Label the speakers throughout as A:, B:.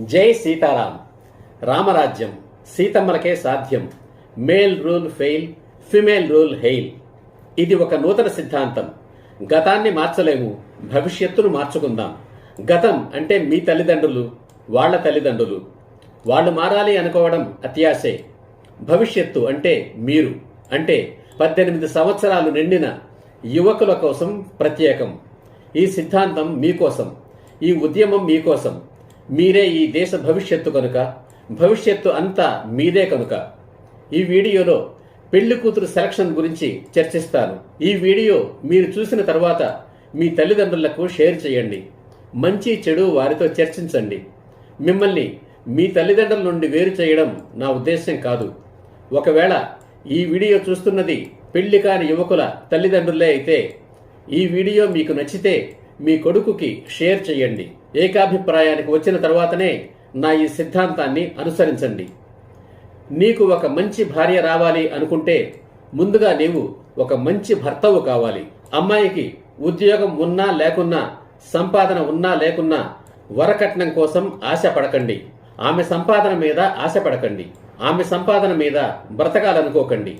A: జై సీతారాం. రామరాజ్యం సీతమ్మలకే సాధ్యం. Male rule fail female rule hail. ఇది ఒక నూతన సిద్ధాంతం. గతాన్ని మార్చలేము భవిష్యత్తును మార్చుకుందాం. గతం అంటే మీ తల్లిదండ్రులు వాళ్ళ తల్లిదండ్రులు. వాళ్ళు మారాలి అనుకోవడం అత్యాశే. భవిష్యత్తు అంటే మీరు. అంటే పద్దెనిమిది సంవత్సరాలు నిండిన యువకుల కోసం ప్రత్యేకం. ఈ సిద్ధాంతం మీకోసం. ఈ ఉద్యమం మీకోసం. మీరే ఈ దేశ భవిష్యత్తు కనుక భవిష్యత్తు అంతా మీదే కనుక. ఈ వీడియోలో పెళ్ళి కూతురు సెలక్షన్ గురించి చర్చిస్తాను. ఈ వీడియో మీరు చూసిన తర్వాత మీ తల్లిదండ్రులకు షేర్ చేయండి. మంచి చెడు వారితో చర్చించండి. మిమ్మల్ని మీ తల్లిదండ్రుల నుండి వేరు చేయడం నా ఉద్దేశం కాదు. ఒకవేళ ఈ వీడియో చూస్తున్నది పెళ్ళి కాని యువకుల తల్లిదండ్రులే అయితే ఈ వీడియో మీకు నచ్చితే మీ కొడుకుకి షేర్ చేయండి. ఏకాభిప్రాయానికి వచ్చిన తర్వాతనే నా ఈ సిద్ధాంతాన్ని అనుసరించండి. నీకు ఒక మంచి భార్య రావాలి అనుకుంటే ముందుగా నీవు ఒక మంచి భర్తవు కావాలి. అమ్మాయికి ఉద్యోగం ఉన్నా లేకున్నా సంపాదన ఉన్నా లేకున్నా వరకట్నం కోసం ఆశపడకండి. ఆమె సంపాదన మీద ఆశపడకండి. ఆమె సంపాదన మీద బ్రతకాలనుకోకండి.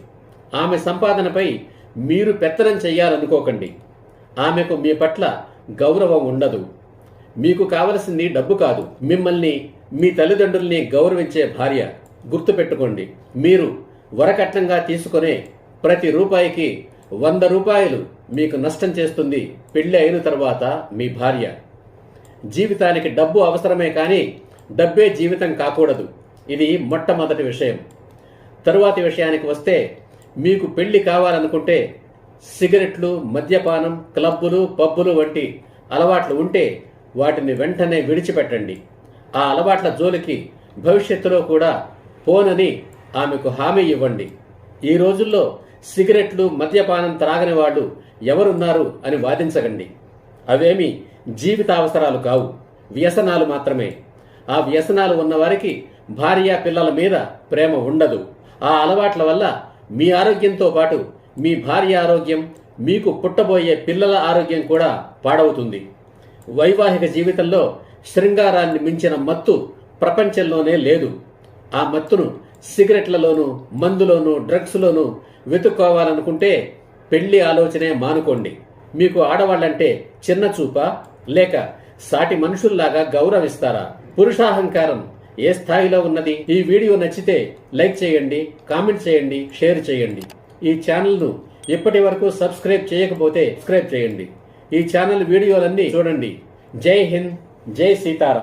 A: ఆమె సంపాదనపై మీరు పెత్తనం చెయ్యాలనుకోకండి ఆమెకు మీ పట్ల గౌరవం ఉండదు. మీకు కావలసింది డబ్బు కాదు. మిమ్మల్ని మీ తల్లిదండ్రుల్ని గౌరవించే భార్య గుర్తుపెట్టుకోండి. మీరు వరకట్నంగా తీసుకునే ప్రతి రూపాయికి వంద రూపాయలు మీకు నష్టం చేస్తుంది. పెళ్ళి అయిన తర్వాత మీ భార్య. జీవితానికి డబ్బు అవసరమే కానీ డబ్బే జీవితం కాకూడదు. ఇది మొట్టమొదటి విషయం. తరువాతి విషయానికి వస్తే మీకు పెళ్ళి కావాలనుకుంటే సిగరెట్లు మద్యపానం క్లబ్బులు పబ్బులు వంటి అలవాట్లు ఉంటే వాటిని వెంటనే విడిచిపెట్టండి. ఆ అలవాట్ల జోలికి భవిష్యత్తులో కూడా పోనని ఆమెకు హామీ ఇవ్వండి. ఈ రోజుల్లో సిగరెట్లు మద్యపానం త్రాగని వాళ్ళు ఎవరున్నారు అని వాదించకండి. అవేమి జీవితావసరాలు కావు. వ్యసనాలు మాత్రమే. ఆ వ్యసనాలు ఉన్నవారికి భార్య పిల్లల మీద ప్రేమ ఉండదు. ఆ అలవాట్ల వల్ల మీ ఆరోగ్యంతో పాటు మీ భార్య ఆరోగ్యం మీకు పుట్టబోయే పిల్లల ఆరోగ్యం కూడా పాడవుతుంది. వైవాహిక జీవితంలో శృంగారాన్ని మించిన మత్తు ప్రపంచంలోనే లేదు. ఆ మత్తును సిగరెట్లలోనూ మందులోనూ డ్రగ్స్లోనూ వెతుక్కోవాలనుకుంటే పెళ్ళి ఆలోచనే మానుకోండి. మీకు ఆడవాళ్ళంటే చిన్న చూప లేక సాటి మనుషుల్లాగా గౌరవిస్తారా? పురుషాహంకారం ఏ స్థాయిలో ఉన్నది? ఈ వీడియో నచ్చితే లైక్ చేయండి కామెంట్ చేయండి షేర్ చేయండి. ఈ ఛానల్ను ఇప్పటి వరకు సబ్స్క్రైబ్ చేయకపోతే సబ్స్క్రైబ్ చేయండి. ఈ ఛానల్ వీడియోలన్నీ చూడండి. జై హింద్ జై సీతారాం.